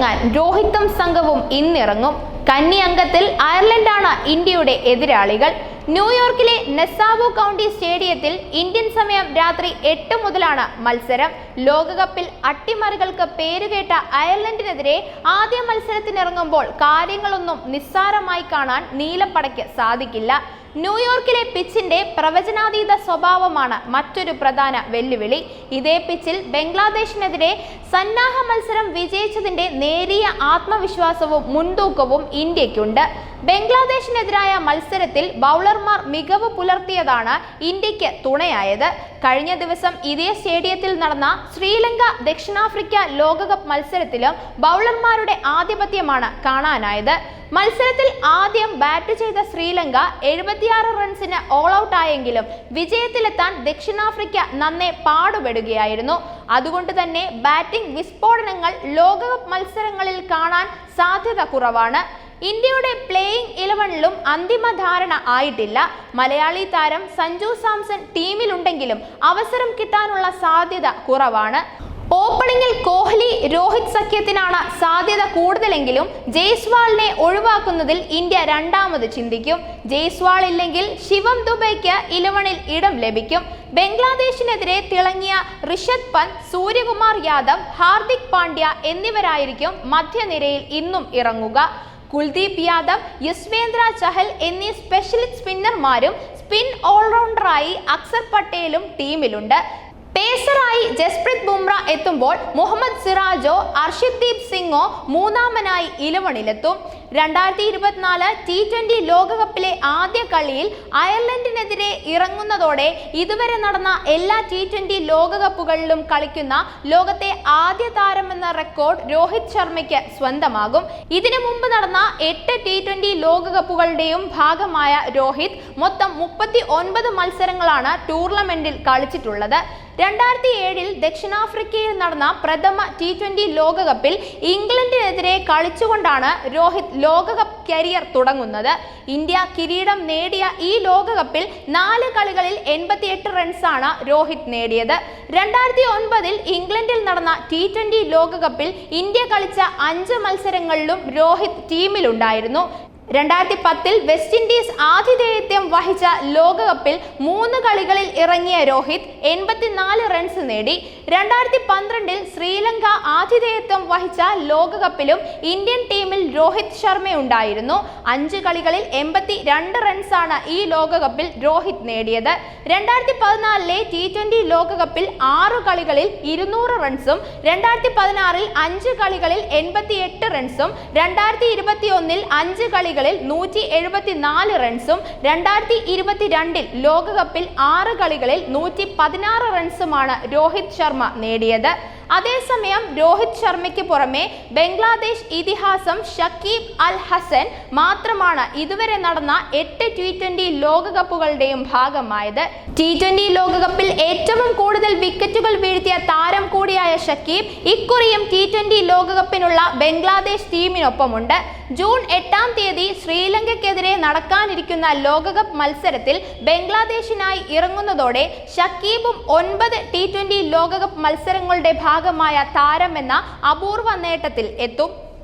കളത്തിലിറങ്ങാൻ രോഹിത്തും സംഘവും ഇന്നിറങ്ങും. കന്നി അംഗത്തിൽ അയർലൻഡാണ് ഇന്ത്യയുടെ എതിരാളികൾ. ന്യൂയോർക്കിലെ നെസാവോ കൗണ്ടി സ്റ്റേഡിയത്തിൽ ഇന്ത്യൻ സമയം രാത്രി എട്ട് മുതലാണ് മത്സരം. ലോകകപ്പിൽ അട്ടിമറികൾക്ക് പേരുകേട്ട അയർലൻഡിനെതിരെ ആദ്യ മത്സരത്തിനിറങ്ങുമ്പോൾ കാര്യങ്ങളൊന്നും നിസ്സാരമായി കാണാൻ നീലപ്പടയ്ക്ക് സാധിക്കില്ല. ന്യൂയോർക്കിലെ പിച്ചിന്റെ പ്രവചനാതീത സ്വഭാവമാണ് മറ്റൊരു പ്രധാന വെല്ലുവിളി. ഇതേ പിച്ചിൽ ബംഗ്ലാദേശിനെതിരെ സന്നാഹ മത്സരം വിജയിച്ചതിന്റെ നേരിയ ആത്മവിശ്വാസവും മുൻതൂക്കവും ഇന്ത്യക്കുണ്ട്. ബംഗ്ലാദേശിനെതിരായ മത്സരത്തിൽ ബൗളർമാർ മികവ് പുലർത്തിയതാണ് ഇന്ത്യയ്ക്ക് തുണയായത്. കഴിഞ്ഞ ദിവസം ഇതേ സ്റ്റേഡിയത്തിൽ നടന്ന ശ്രീലങ്ക ദക്ഷിണാഫ്രിക്ക ലോകകപ്പ് മത്സരത്തിലും ബൗളർമാരുടെ ആധിപത്യമാണ് കാണാനായത്. മത്സരത്തിൽ ആദ്യം ബാറ്റ് ചെയ്ത ശ്രീലങ്ക എഴുപത്തിയാറ് റൺസിന് ഓൾ ഔട്ട് ആയെങ്കിലും വിജയത്തിലെത്താൻ ദക്ഷിണാഫ്രിക്ക നന്നെ പാടുപെടുകയായിരുന്നു. അതുകൊണ്ട് തന്നെ ബാറ്റിംഗ് വിസ്ഫോടനങ്ങൾ ലോകകപ്പ് മത്സരങ്ങളിൽ കാണാൻ സാധ്യത കുറവാണ്. ഇന്ത്യയുടെ പ്ലേയിങ് ഇലവനിലും അന്തിമ ധാരണ ആയിട്ടില്ല. മലയാളി താരം സഞ്ജു സാംസൺ ടീമിലുണ്ടെങ്കിലും അവസരം കിട്ടാനുള്ള സാധ്യത കുറവാണ്. ഓപ്പണിംഗിൽ കോഹ്ലി രോഹിത് സഖ്യത്തിനാണ് സാധ്യത കൂടുതലെങ്കിലും ജയ്സ്വാളിനെ ഒഴിവാക്കുന്നതിൽ ഇന്ത്യ രണ്ടാമത് ചിന്തിക്കും. ജയ്സ്വാൾ ഇല്ലെങ്കിൽ ശിവം ദുബൈക്ക് ഇലവണിൽ ഇടം ലഭിക്കും. ബംഗ്ലാദേശിനെതിരെ തിളങ്ങിയ ഋഷഭ് പന്ത് സൂര്യകുമാർ യാദവ് ഹാർദിക് പാണ്ഡ്യ എന്നിവരായിരിക്കും മധ്യനിരയിൽ ഇന്നും ഇറങ്ങുക. കുൽദീപ് യാദവ് യുസ്വേന്ദ്ര ചഹൽ എന്നീ സ്പെഷ്യലിസ്റ്റ് സ്പിന്നർമാരും സ്പിൻ ഓൾറൗണ്ടറായി അക്സർ പട്ടേലും ടീമിലുണ്ട്. പേസറായി ജസ്പ്രീത് ബുംറ എത്തുമ്പോൾ മുഹമ്മദ് സിറാജോ അർഷിദ്ദീപ് സിംഗോ മൂന്നാമനായി ഇലവണിലെത്തും. രണ്ടായിരത്തി ഇരുപത്തിനാല് ടി ട്വന്റി ലോകകപ്പിലെ ആദ്യ കളിയിൽ അയർലൻഡിനെതിരെ ഇറങ്ങുന്നതോടെ ഇതുവരെ നടന്ന എല്ലാ ടി ട്വന്റി ലോകകപ്പുകളിലും കളിക്കുന്ന ലോകത്തെ ആദ്യ താരമെന്ന റെക്കോർഡ് രോഹിത് ശർമ്മയ്ക്ക് സ്വന്തമാകും. ഇതിനു മുമ്പ് നടന്ന എട്ട് ടി ട്വന്റി ലോകകപ്പുകളുടെയും ഭാഗമായ രോഹിത് മൊത്തം മുപ്പത്തി ഒൻപത് മത്സരങ്ങളാണ് ടൂർണമെന്റിൽ കളിച്ചിട്ടുള്ളത്. രണ്ടായിരത്തി ഏഴിൽ ദക്ഷിണാഫ്രിക്കയിൽ നടന്ന പ്രഥമ ടി ട്വന്റി ലോകകപ്പിൽ ഇംഗ്ലണ്ടിനെതിരെ കളിച്ചുകൊണ്ടാണ് രോഹിത് ലോകകപ്പ് കരിയർ തുടങ്ങുന്നത്. ഇന്ത്യ കിരീടം നേടിയ ഈ ലോകകപ്പിൽ നാല് കളികളിൽ എൺപത്തിയെട്ട് റൺസാണ് രോഹിത് നേടിയത്. രണ്ടായിരത്തി ഒൻപതിൽ ഇംഗ്ലണ്ടിൽ നടന്ന ടി ട്വന്റി ലോകകപ്പിൽ ഇന്ത്യ കളിച്ച അഞ്ച് മത്സരങ്ങളിലും രോഹിത് ടീമിലുണ്ടായിരുന്നു. രണ്ടായിരത്തി പത്തിൽ വെസ്റ്റ് ഇൻഡീസ് ആതിഥേയത്വം വഹിച്ച ലോകകപ്പിൽ മൂന്ന് കളികളിൽ ഇറങ്ങിയ രോഹിത് എൺപത്തിനാല് റൺസ് നേടി. രണ്ടായിരത്തി പന്ത്രണ്ടിൽ ശ്രീലങ്ക ആതിഥേയത്വം വഹിച്ച ലോകകപ്പിലും ഇന്ത്യൻ ടീമിൽ രോഹിത് ശർമ്മ ഉണ്ടായിരുന്നു അഞ്ച് കളികളിൽ എൺപത്തി രണ്ട് റൺസാണ് ഈ ലോകകപ്പിൽ രോഹിത് നേടിയത്. രണ്ടായിരത്തി പതിനാലിലെ ടി ട്വന്റി ലോകകപ്പിൽ ആറ് കളികളിൽ ഇരുന്നൂറ് റൺസും രണ്ടായിരത്തി പതിനാറിൽ അഞ്ച് കളികളിൽ എൺപത്തി എട്ട് റൺസും രണ്ടായിരത്തി ഇരുപത്തി ഒന്നിൽ അഞ്ച് കളികൾ കളികളിൽ നൂറ്റി എഴുപത്തിനാല് റൺസും രണ്ടായിരത്തി ഇരുപത്തിരണ്ടിൽ ലോകകപ്പിൽ ആറ് കളികളിൽ നൂറ്റി പതിനാറ് റൺസുമാണ് രോഹിത് ശർമ്മ നേടിയത്. അതേസമയം രോഹിത് ശർമ്മയ്ക്ക് പുറമെ ബംഗ്ലാദേശ് ഇതിഹാസം ഷക്കീബ് അൽ ഹസൻ മാത്രമാണ് ഇതുവരെ നടന്ന എട്ട് ടി ട്വന്റി ലോകകപ്പുകളുടെയും ഭാഗമായത്. ടി ട്വന്റി ലോകകപ്പിൽ ഏറ്റവും കൂടുതൽ വിക്കറ്റുകൾ വീഴ്ത്തിയ താരം കൂടിയായ ഷക്കീബ് ഇക്കുറിയും ടി ട്വന്റി ലോകകപ്പിനുള്ള ബംഗ്ലാദേശ് ടീമിനൊപ്പമുണ്ട്. ജൂൺ എട്ടാം തീയതി ശ്രീലങ്കയ്ക്കെതിരെ നടക്കാനിരിക്കുന്ന ലോകകപ്പ് മത്സരത്തിൽ ബംഗ്ലാദേശിനായി ഇറങ്ങുന്നതോടെ ഷക്കീബും ഒൻപത് ടി ട്വന്റി ലോകകപ്പ് മത്സരങ്ങളുടെ ഭാഗമായ താരമെന്ന അപൂർവ നേട്ടത്തിൽ എത്തും.